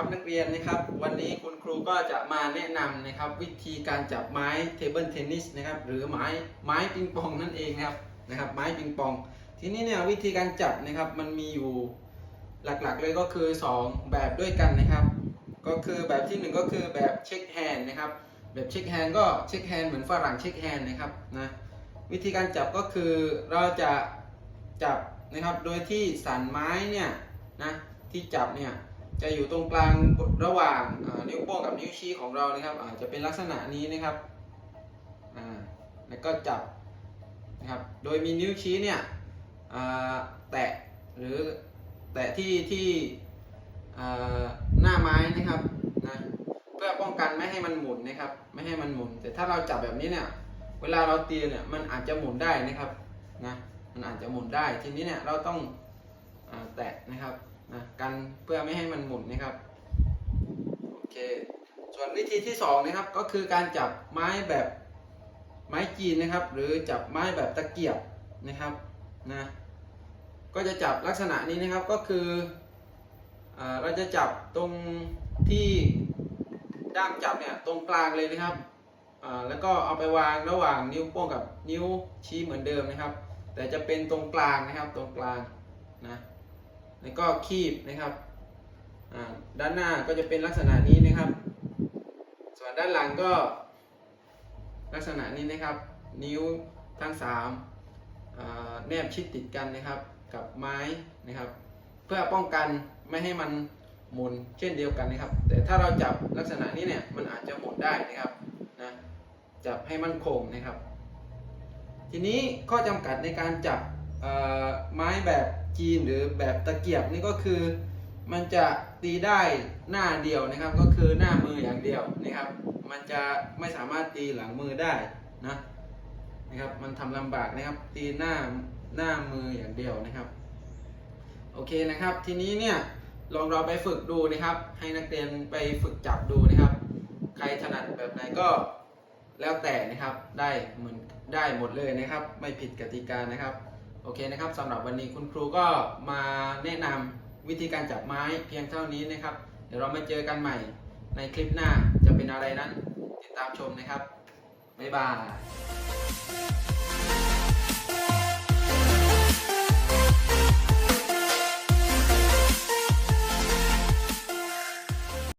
ับนักเรียนนะครับ วันนี้คุณครูก็จะมาแนะนำนะครับ วิธีการจับไม้เทเบิลเทนนิสนะครับหรือไม้ไม้ปิงปองนั่นเองนะครับนะครับ ไม้ปิงปอง ทีนี้เนี่ยวิธีการจับนะครับมันมีอยู่หลักๆเลยก็คือ 2 แบบด้วยกันนะครับ ก็คือแบบที่หนึ่งก็คือแบบเช็คแฮนด์นะครับแบบเช็คแฮนด์ก็เช็คแฮนด์เหมือนฝรั่งเช็คแฮนด์นะครับนะวิธีการจับก็คือเราจะจับนะครับโดยที่สันไม้เนี่ยนะที่จับเนี่ย จะอยู่ตรงกลางระหว่างนิ้วโป้งกับนิ้วชี้ของเรานะครับอาจจะเป็นลักษณะนี้นะครับแล้วก็จับนะครับโดยมีนิ้วชี้เนี่ยแตะหรือแตะที่ที่หน้าไม้นะครับนะเพื่อป้องกันไม่ให้มันหมุนนะครับไม่ให้มันหมุน แต่ถ้าเราจับแบบนี้เนี่ยเวลาเราตีเนี่ยมันอาจจะหมุนได้นะครับนะมันอาจจะหมุนได้ทีนี้เนี่ยเราต้องอแตะนะครับ นะกันเพื่อไม่ให้มันหมุนนะครับโอเคส่วนวิธีที่สองนะครับก็คือการจับไม้แบบไม้จีนนะครับ หรือจับไม้แบบตะเกียบนะครับนะก็จะจับลักษณะนี้นะครับก็คืออเราจะจับตรงที่ด้ามจับเนี่ยตรงกลางเลยนะครับแล้วก็เอาไปวางระหว่างนิ้วโป้งกับนิ้วชี้เหมือนเดิมนะครับ แต่จะเป็นตรงกลางนะครับตรงกลางนะ แล้วก็คีบนะครับด้านหน้าก็จะเป็นลักษณะนี้นะครับ ส่วนด้านหลังก็ลักษณะนี้นะครับ นิ้วทั้งสามแนบชิดติดกันนะครับ กับไม้นะครับ เพื่อป้องกันไม่ให้มันหมุนเช่นเดียวกันนะครับ แต่ถ้าเราจับลักษณะนี้เนี่ยมันอาจจะหมุนได้นะครับนะจับให้มันคงนะครับ ทีนี้ข้อจำกัดในการจับไม้แบบ จีนหรือแบบตะเกียบนี่ก็คือมันจะตีได้หน้าเดียวนะครับ ก็คือหน้ามืออย่างเดียวนะครับ มันจะไม่สามารถตีหลังมือได้นะนะครับมันทำลำบากนะครับตีหน้าหน้ามืออย่างเดียวนะครับโอเคนะครับ ทีนี้เนี่ยลองเราไปฝึกดูนะครับ ให้นักเรียนไปฝึกจับดูนะครับ ใครถนัดแบบไหนก็แล้วแต่นะครับได้เหมือนได้หมดเลยนะครับ ไม่ผิดกติกานะครับ โอเคนะครับสำหรับวันนี้คุณครูก็มาแนะนำวิธีการจับไม้เพียงเท่านี้นะครับ เดี๋ยวเรามาเจอกันใหม่ในคลิปหน้าจะเป็นอะไรนั้น ติดตามชมนะครับ บ๊ายบาย